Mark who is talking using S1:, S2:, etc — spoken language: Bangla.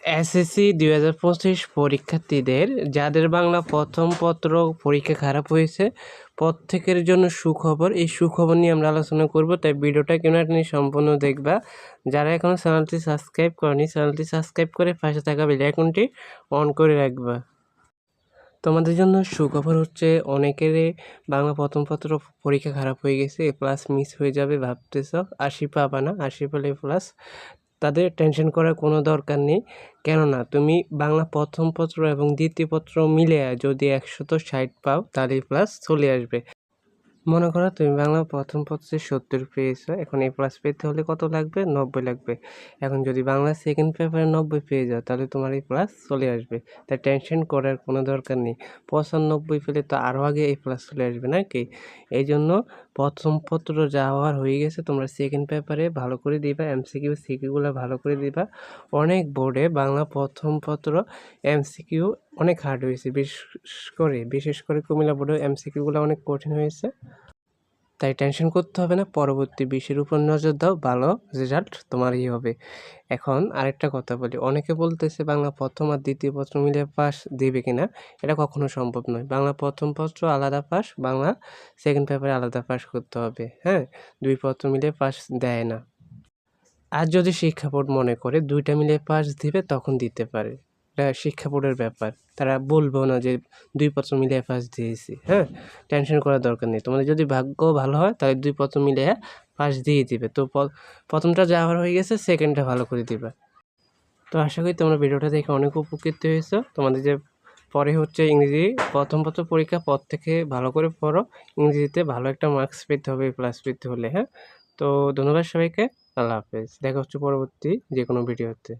S1: এসএসসি দুই হাজার পঁচিশ পরীক্ষার্থীদের, যাদের বাংলা প্রথম পত্র পরীক্ষা খারাপ হয়েছে, প্রত্যেকের জন্য সুখবর। এই সুখবর নিয়ে আমরা আলোচনা করব, তাই ভিডিওটা কেন নিয়ে সম্পূর্ণ দেখবা? যারা এখনও চ্যানেলটি সাবস্ক্রাইব করেনি, চ্যানেলটি সাবস্ক্রাইব করে পাশে থাকা বেল আইকনটি অন করে রাখবা। তোমাদের জন্য সুখবর হচ্ছে, অনেকেরই বাংলা প্রথম পত্র পরীক্ষা খারাপ হয়ে গেছে এ প্লাস মিস হয়ে যাবে, ভাবতেছ আশি পাবা না আশি পেলে প্লাস তাদের টেনশন করার কোনো দরকার নেই। কেননা, তুমি বাংলা প্রথম পত্র এবং দ্বিতীয় পত্র মিলে যদি একশত ষাট পাও, তাহলে প্লাস চলে আসবে। মনে করো তুমি বাংলা প্রথম পত্রে সত্তর পেয়েছ, এখন এ প্লাস পেতে হলে কত লাগবে? নব্বই লাগবে। এখন যদি বাংলা সেকেন্ড পেপারে নব্বই পেয়ে যাও, তাহলে তোমার এই প্লাস চলে আসবে। তাই টেনশন করার কোনো দরকার নেই। পঁচানব্বই পেলে তো আরও আগে এই প্লাস চলে আসবে নাকি এই জন্য প্রথম পত্র যা হওয়ার হয়ে গেছে, তোমরা সেকেন্ড পেপারে ভালো করে দিবা এমসিকিউ সিকিউগুলো ভালো করে দিবা। অনেক বোর্ডে বাংলা প্রথম পত্র এমসিকিউ অনেক হার্ড হয়েছে। বিশেষ করে বিশেষ করে কুমিল্লা বোর্ডে এমসিকিউগুলো অনেক কঠিন হয়েছে। তাই টেনশন করতে হবে না, পরবর্তী বিষয়ের উপর নজর দাও, ভালো রেজাল্ট তোমারই হবে। এখন আরেকটা কথা বলি, অনেকে বলতেছে বাংলা প্রথম আর দ্বিতীয় পত্র মিলে পাস দেবে কিনা, এটা কখনো সম্ভব নয়। বাংলা প্রথম পত্র আলাদা পাস বাংলা সেকেন্ড পেপারে আলাদা পাস করতে হবে হ্যাঁ? দুই পত্র মিলে পাস দেয় না। আর যদি শিক্ষা বোর্ড মনে করে, দুইটা মিলে পাস দিবে, তখন দিতে পারে। এটা শিক্ষা বোর্ডের ব্যাপার। তারা বলব না যে দুই পত্র মিলে পাস দিয়েছি হ্যাঁ? টেনশন করার দরকার নেই। তোমাদের যদি ভাগ্য ভালো হয়, তাহলে দুই পত্র মিলে পাস দিয়ে দিবে। তো প্রথমটা যা হয়ে গেছে সেকেন্ডটা ভালো করে দিবে। তো আশা করি তোমরা ভিডিওটা দেখে অনেক উপকৃত হয়েছো। তোমাদের যে পরে হচ্ছে ইংরেজি, প্রথম পত্র পরীক্ষা পর থেকে ভালো করে পড়ো। ইংরেজিতে ভালো একটা মার্কস পেতে হবে প্লাস পেতে হলে হ্যাঁ? তো ধন্যবাদ সবাইকে। আল্লাহ হাফেজ। দেখা হচ্ছে পরবর্তী যে কোনো ভিডিওতে।